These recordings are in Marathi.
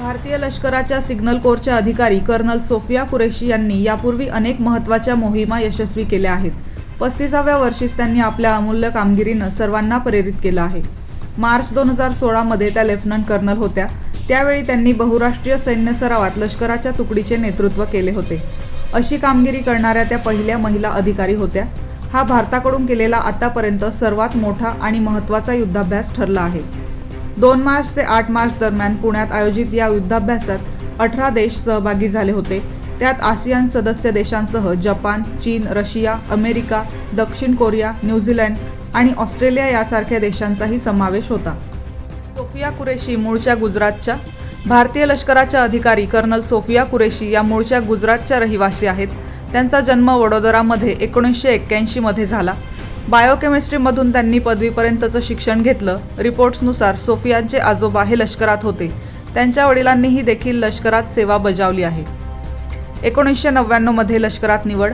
भारतीय लष्कराच्या सिग्नल कोरच्या अधिकारी कर्नल सोफिया कुरेशी यांनी यापूर्वी अनेक महत्त्वाच्या मोहिमा यशस्वी केल्या आहेत. पस्तीसाव्या वर्षीच त्यांनी आपल्या अमूल्य कामगिरीनं सर्वांना प्रेरित केलं आहे. मार्च दोन हजार सोळामध्ये त्या लेफ्टनंट कर्नल होत्या. त्यावेळी त्यांनी बहुराष्ट्रीय सैन्य सरावात लष्कराच्या तुकडीचे नेतृत्व केले होते. अशी कामगिरी करणाऱ्या त्या पहिल्या महिला अधिकारी होत्या. हा भारताकडून केलेला आतापर्यंत सर्वात मोठा आणि महत्त्वाचा युद्धाभ्यास ठरला आहे. दोन मार्च ते आठ मार्च दरम्यान पुण्यात आयोजित या युद्धाभ्यासात अठरा देश सहभागी झाले होते. त्यात आसियान सदस्य देशांसह जपान चीन रशिया अमेरिका दक्षिण कोरिया न्यूझीलंड आणि ऑस्ट्रेलिया यासारख्या देशांचाही समावेश होता. सोफिया कुरेशी मूळच्या गुजरातच्या. भारतीय लष्कराच्या अधिकारी कर्नल सोफिया कुरेशी या मूळच्या गुजरातच्या रहिवासी आहेत. त्यांचा जन्म वडोदरामध्ये एकोणीसशे एक्क्याऐंशीमध्ये झाला. बायोकेमिस्ट्रीमधून त्यांनी पदवीपर्यंतचं शिक्षण घेतलं. रिपोर्ट्सनुसार सोफियांचे आजोबा हे लष्करात होते. त्यांच्या वडिलांनीही देखील लष्करात सेवा बजावली आहे. एकोणीसशे नव्याण्णवमध्ये लष्करात निवड.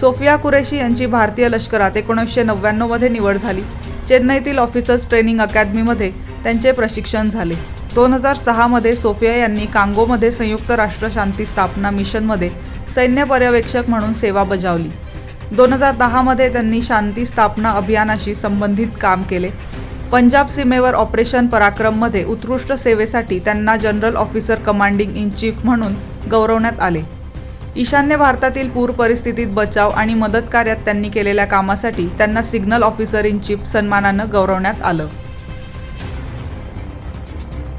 सोफिया कुरेशी यांची भारतीय लष्करात एकोणीसशे नव्याण्णवमध्ये निवड झाली. चेन्नईतील ऑफिसर्स ट्रेनिंग अकॅदमीमध्ये त्यांचे प्रशिक्षण झाले. दोन हजार सहामध्ये सोफिया यांनी कांगोमध्ये संयुक्त राष्ट्र शांती स्थापना मिशनमध्ये सैन्य पर्यवेक्षक म्हणून सेवा बजावली. दोन हजार दहामध्ये त्यांनी शांती स्थापना अभियानाशी संबंधित काम केले. पंजाब सीमेवर ऑपरेशन पराक्रममध्ये उत्कृष्ट सेवेसाठी त्यांना general officer commanding in chief म्हणून गौरवण्यात आले. ईशान्य भारतातील पूर परिस्थितीत बचाव आणि मदत कार्यात त्यांनी केलेल्या कामासाठी त्यांना सिग्नल ऑफिसर इन चीफ सन्मानानं गौरवण्यात आलं.